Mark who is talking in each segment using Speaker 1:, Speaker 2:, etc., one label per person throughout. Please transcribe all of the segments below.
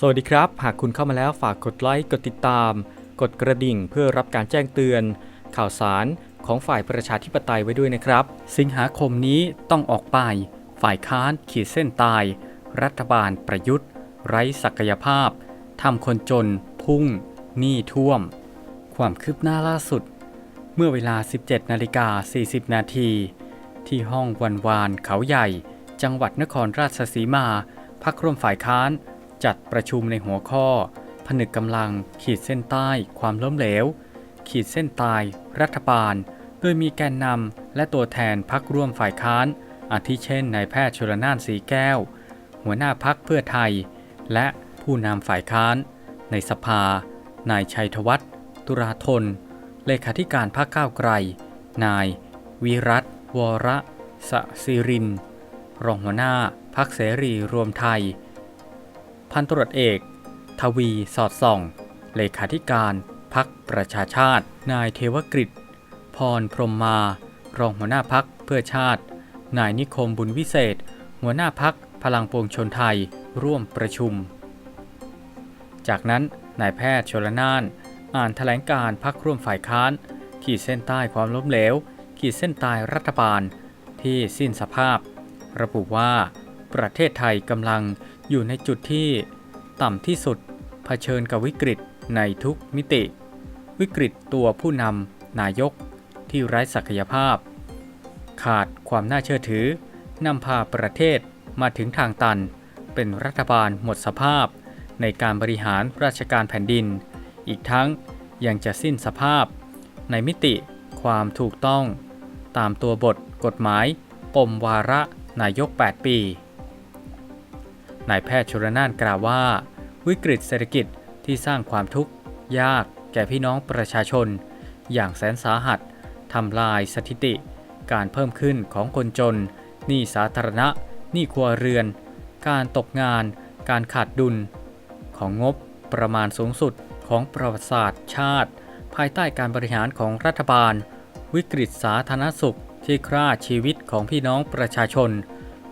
Speaker 1: สวัสดีครับ หากคุณเข้ามาแล้วฝากกดไลค์ กดติดตาม กดกระดิ่งเพื่อรับการแจ้งเตือน ข่าวสารของฝ่ายประชาธิปไตยไว้ด้วยนะครับ สิงหาคมนี้ต้องออกไป ฝ่ายค้านขีดเส้นตาย รัฐบาลประยุทธ์ ไร้ศักยภาพทำคนจน พุ่ง หนี้ท่วม ความคืบหน้าล่าสุด เมื่อเวลา 17นาฬิกา40 นาทีที่ห้องวันวานเขาใหญ่ จังหวัดนครราชสีมาพักร่วมฝ่ายค้าน จัดประชุมในหัวข้อ ผนึกกำลัง ขีดเส้นใต้ ความล้มเหลว ขีดเส้นตาย รัฐบาล โดยมีแกนนำและตัวแทนพักร่วมฝ่ายค้าน อาทิเช่นนายแพทย์ชลนานสีแก้ว หัวหน้าพักเพื่อไทย และผู้นำฝ่ายค้าน ในสภา นายชัยธวัฒน์ตุราธน เลขาธิการพรรคก้าวไกล นาย วิรัตวรสศิริน รองหัวหน้าพักเสรีรวมไทย พันตรวจเอก ทวีสอดส่อง เลขาธิการพักประชาชาติ นายเทวกฤษพรพรมมา รองหัวหน้าพักเพื่อชาติ นายนิคมบุญวิเศษ หัวหน้าพักพลังปวงชนไทยร่วมประชุม จากนั้นนายแพทย์ชลนาน อ่านแถลงการพักร่วมฝ่ายค้าน ขีดเส้นใต้ความล้มเหลว ขีดเส้นใตายรัฐบาล ที่สิ้นสภาพ ระบุว่า ประเทศไทยกำลัง อยู่ในจุดที่ต่ำที่สุดเผชิญกับวิกฤตในทุกมิติ วิกฤตตัวผู้นำนายกที่ไร้ศักยภาพ ขาดความน่าเชื่อถือนำพาประเทศมาถึงทางตัน เป็นรัฐบาลหมดสภาพ ในการบริหารราชการแผ่นดิน อีกทั้งยังจะสิ้นสภาพ ในมิติความถูกต้อง ตามตัวบทกฎหมาย ปมวาระนายก 8 ปี นายแพทย์ชลนานกล่าวว่า วิกฤตเศรษฐกิจที่สร้างความทุกข์ยากแก่พี่น้องประชาชน อย่างแสนสาหัสทำลายสถิติ การเพิ่มขึ้นของคนจนหนี้สาธารณะหนี้ครัวเรือน การตกงาน การขาดดุล ของงบประมาณสูงสุดของประวัติศาสตร์ชาติ ภายใต้การบริหารของรัฐบาล วิกฤตสาธารณสุขที่ฆ่าชีวิตของพี่น้องประชาชน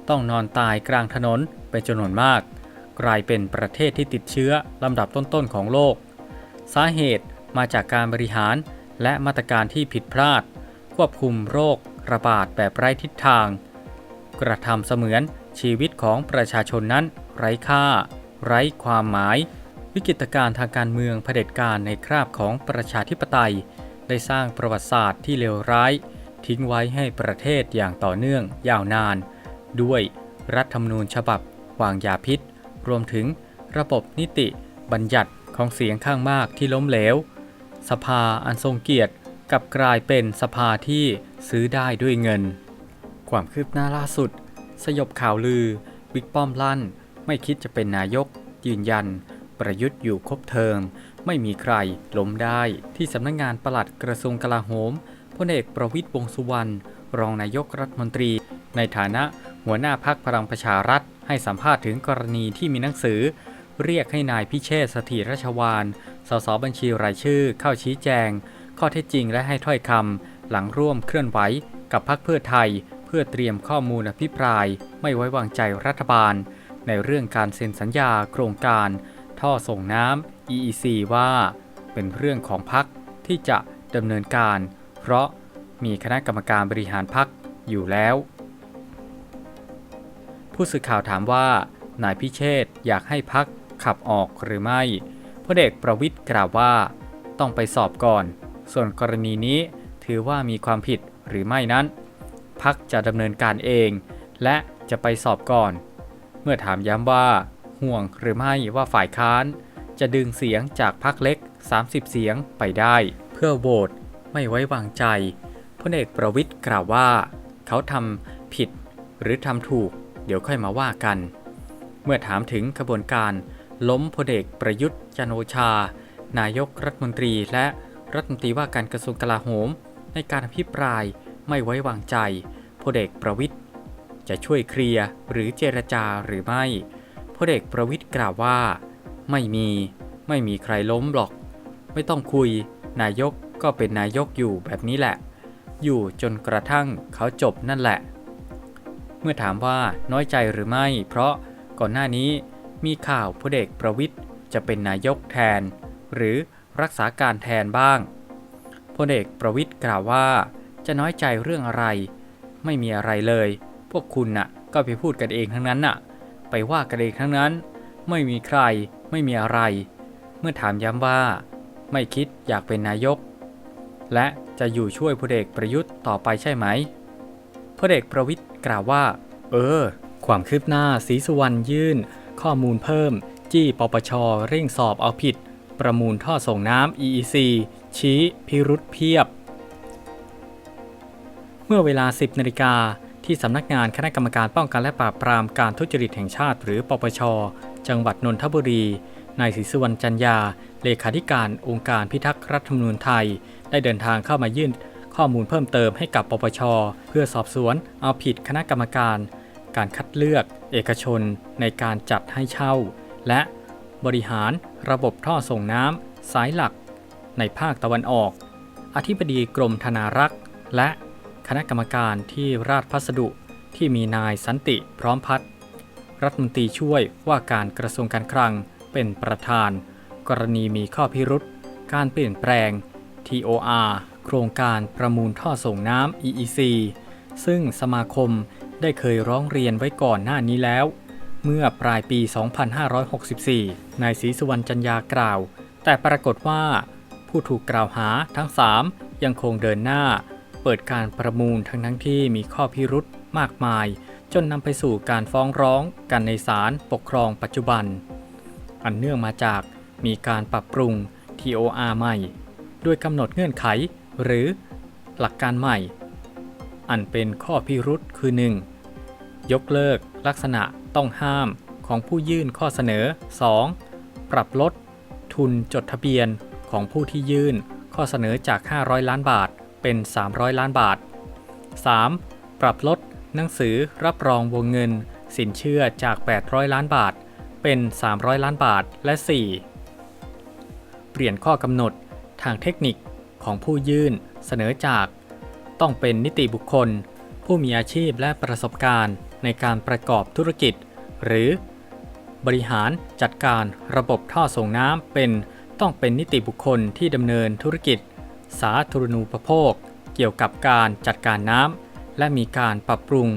Speaker 1: ต้องนอนตายกลางถนน เป็นจำนวนมาก กลายเป็นประเทศที่ติดเชื้อลำดับต้นๆของโลก สาเหตุมาจากการบริหารและมาตรการที่ผิดพลาด ควบคุมโรคระบาดแบบไร้ทิศทาง กระทำเสมือนชีวิตของประชาชนนั้น ไร้ค่า ไร้ความหมาย วิกฤตการณ์ทางการเมืองเผด็จการในคราบของประชาธิปไตย ได้สร้างประวัติศาสตร์ที่เลวร้าย ทิ้งไว้ให้ประเทศอย่างต่อเนื่องยาวนาน ด้วยรัฐธรรมนูญฉบับ วางยาพิษ รวมถึงระบบนิติบัญญัติของเสียงข้างมากที่ล้มเหลว สภาอันทรงเกียรติกับกลายเป็นสภาที่ซื้อได้ด้วยเงิน ความคืบหน้าล่าสุด สยบข่าวลือ บิ๊กป้อมลั่น ไม่คิดจะเป็นนายก ยืนยัน ประยุทธ์อยู่ครบเทอมไม่มีใครล้มได้ที่สำนักงงานปลัดกระทรวงกลาโหมพลเอกประวิตยวงษ์สุวรรณรองนายกรัฐมนตรี ในฐานะหัวหน้าพักพลังประชารัฐ ให้สัมภาษณ์ถึงกรณีที่มีหนังสือ เรียกให้นายพิเชษฐ์สถิรชวานสสบัญชีรายชื่อ เข้าชี้แจง ข้อเท็จจริงและให้ถ้อยคำหลังร่วมเคลื่อนไหวกับพักเพื่อไทย เพื่อเตรียมข้อมูลอภิปราย ไม่ไว้วางใจรัฐบาล ในเรื่องการเซ็นสัญญาโครงการ ท่อส่งน้ำ EEC ว่า เป็นเรื่องของพักที่จะดำเนินการ เพราะมีคณะกรรมการบริหารพักอยู่แล้ว ผู้สื่อข่าวถามว่านายพิเชษอยากให้พักขับออกหรือไม่พลเอกประวิทย์กล่าวว่า ต้องไปสอบก่อน ส่วนกรณีนี้ถือว่ามีความผิดหรือไม่นั้น พักจะดำเนินการเอง และจะไปสอบก่อน เมื่อถามย้ำว่า ห่วงหรือไม่ว่าฝ่ายค้าน จะดึงเสียงจากพักเล็ก 30 เสียงไปได้ เพื่อโหวตไม่ไว้วางใจพลเอกประวิทย์กล่าวว่า เขาทำผิดหรือทำถูก เดี๋ยวค่อยมาว่ากัน เมื่อถามถึงกระบวนการล้มพลเอกประยุทธ์จันโอชา นายกรัฐมนตรีและรัฐมนตรีว่าการกระทรวงกลาโหม ในการอภิปรายไม่ไว้วางใจพลเอกประวิทย์จะช่วยเคลียร์หรือเจรจาหรือไม่พลเอกประวิทย์กล่าวว่า ไม่มีไม่มีใครล้มหรอก ไม่ต้องคุย นายกก็เป็นนายกอยู่แบบนี้แหละ อยู่จนกระทั่งเขาจบนั่นแหละ เมื่อถามว่าน้อยใจหรือไม่ เพราะก่อนหน้านี้มีข่าวพลเอกประวิทย์จะเป็นนายกแทน หรือรักษาการแทนบ้างพลเอกประวิทย์กล่าวว่าจะน้อยใจเรื่องอะไร ไม่มีอะไรเลย พวกคุณน่ะ ก็ไปพูดกันเองทั้งนั้นน่ะ ไปว่ากันเองทั้งนั้น ไม่มีใคร ไม่มีอะไร เมื่อถามย้ำว่า ไม่คิดอยากเป็นนายก และจะอยู่ช่วยพลเอกประยุทธ์ต่อไปใช่ไหมพลเอกประวิทย์ กล่าวว่า เออ ความคืบหน้าศรีสุวรรณยื่น ข้อมูลเพิ่ม จี้ปปชเร่งสอบเอาผิด ประมูลท่อส่งน้ำ EEC ชี้พิรุษเพียบ เมื่อเวลา 10นาฬิกาที่สำนักงานคณะกรรมการป้องกันและปราบปรามการทุจริตแห่งชาติ หรือปปช จังหวัดนนทบุรี นายศรีสุวรรณจันยา เลขาธิการองค์การพิทักษ์รัฐธรรมนูญไทย ได้เดินทางเข้ามายื่น ข้อมูลเพิ่มเติมให้กับปปช เพื่อสอบสวนเอาผิดคณะกรรมการ การคัดเลือก เอกชน ในการจัดให้เช่า และบริหารระบบท่อส่งน้ำสายหลัก ในภาคตะวันออก อธิบดีกรมธนารักษ์ และคณะกรรมการที่ราชพัสดุที่มีนายสันติพร้อมพัฒน์รัฐมนตรีช่วยว่าการกระทรวงการคลังเป็นประธาน กรณีมีข้อพิรุษการเปลี่ยนแปลง TOR โครงการประมูลท่อส่งน้ำ EEC ซึ่งสมาคมได้เคยร้องเรียนไว้ก่อนหน้านี้แล้ว เมื่อปลายปี 2564 นายศรีสุวรรณจันยากล่าว แต่ปรากฏว่า ผู้ถูกกล่าวหาทั้ง 3 ยังคงเดินหน้า เปิดการประมูลทั้งทั้งที่มีข้อพิรุธมากมาย จนนำไปสู่การฟ้องร้องกันในศาลปกครองปัจจุบัน อันเนื่องมาจากมีการปรับปรุง TOR ใหม่ ด้วยกำหนดเงื่อนไข หรือหลักการใหม่ อันเป็นข้อพิรุษคือ 1. ยกเลิกลักษณะต้องห้ามของผู้ยื่นข้อเสนอ 2. ปรับลดทุนจดทะเบียนของผู้ที่ยื่นข้อเสนอจาก 500 ล้านบาทเป็น 300 ล้านบาท 3. ปรับลดหนังสือรับรองวงเงิน สินเชื่อจาก 800 ล้านบาท เป็น 300 ล้านบาทและ 4. เปลี่ยนข้อกำหนดทางเทคนิค ของผู้ยื่นเสนอจาก ต้องเป็นนิติบุคคล ผู้มีอาชีพและประสบการณ์ในการประกอบธุรกิจ หรือบริหารจัดการระบบท่อส่งน้ำเป็นต้องเป็นนิติบุคคลที่ดำเนินธุรกิจ สาธารณูปโภค เกี่ยวกับการจัดการน้ำและมีการปรับปรุง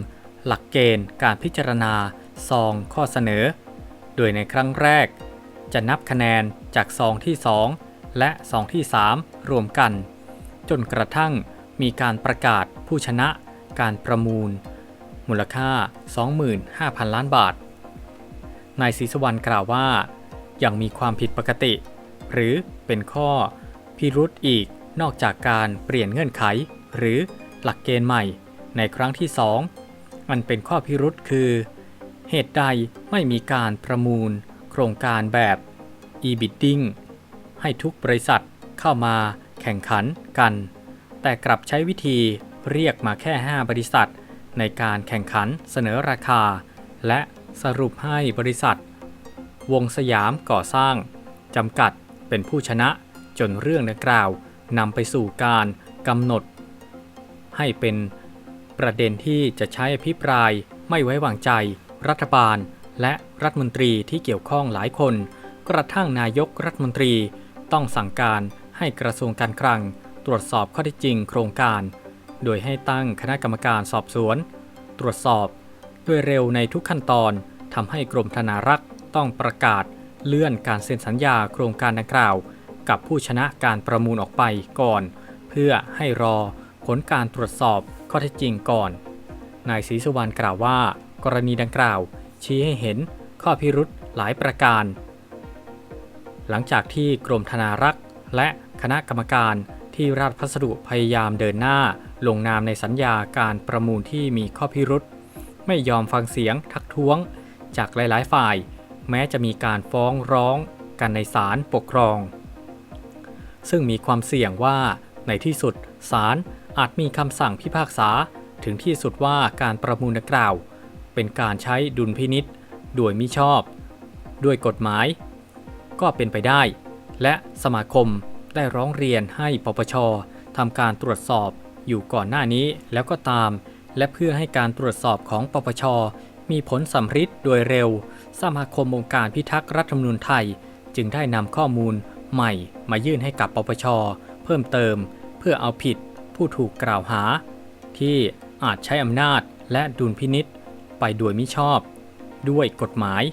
Speaker 1: หลักเกณฑ์การพิจารณาซองข้อเสนอ โดยในครั้งแรก จะนับคะแนนจากซองที่ 2 และซองที่ 3 รวมกัน จนกระทั่งมีการประกาศผู้ชนะการประมูล มูลค่า 25,000 ล้านบาท นายศรีสวรรณกล่าวว่ายังมีความผิดปกติ หรือเป็นข้อพิรุธอีกนอกจากการเปลี่ยนเงื่อนไข หรือหลักเกณฑ์ใหม่ในครั้งที่ 2 มันเป็นข้อพิรุธคือ เหตุใดไม่มีการประมูล โครงการแบบ e-bidding ให้ทุกบริษัทเข้ามาแข่งขันกัน แต่กลับใช้วิธีเรียกมาแค่ 5 บริษัท ในการแข่งขันเสนอราคา และสรุปให้บริษัท วงสยามก่อสร้างจำกัดเป็นผู้ชนะจนเรื่องดังกล่าวนำไปสู่การกำหนด ให้เป็นประเด็นที่จะใช้อภิปรายไม่ไว้วางใจ รัฐบาล และรัฐมนตรีที่เกี่ยวข้องหลายคน กระทั่งนายกรัฐมนตรี ต้องสั่งการให้กระทรวงการคลัง ตรวจสอบข้อเท็จจริงโครงการ โดยให้ตั้งคณะกรรมการสอบสวน ตรวจสอบด้วยเร็วในทุกขั้นตอนทำให้กรมธนารักษ์ต้องประกาศเลื่อนการเซ็นสัญญาโครงการดังกล่าว กับผู้ชนะการประมูลออกไปก่อน เพื่อให้รอผลการตรวจสอบข้อเท็จจริงก่อน นายศรีสุวรรณกล่าวว่า กรณีดังกล่าว ชี้ให้เห็นข้อพิรุธหลายประการ หลังจากที่กรมธนารักษ์ และคณะกรรมการที่ราชพัสดุพยายามเดินหน้า ลงนามในสัญญาการประมูลที่มีข้อพิรุธไม่ยอมฟังเสียงทักท้วง จากหลาย ๆ ฝ่าย แม้จะมีการฟ้องร้องกันในศาลปกครอง ซึ่งมีความเสี่ยงว่าในที่สุดศาลอาจมีคำสั่งพิพากษาถึงที่สุดว่าการประมูลดังกล่าว เป็นการใช้ดุลพินิษโดยมิชอบ ด้วยกฎหมาย ก็เป็นไปได้ และสมาคมได้ร้องเรียนให้ปปชทำการตรวจสอบอยู่ก่อนหน้านี้แล้วก็ตาม และเพื่อให้การตรวจสอบของปปช มีผลสำฤทธิ์โดยเร็ว สมาคมองค์การพิทักษ์รัฐธรรมนูญไทย จึงได้นำข้อมูลใหม่มายื่นให้กับปปช เพิ่มเติม เพื่อเอาผิดผู้ถูกกล่าวหา ที่อาจใช้อำนาจและดุลพินิษไปโดยมิชอบ ด้วยกฎหมาย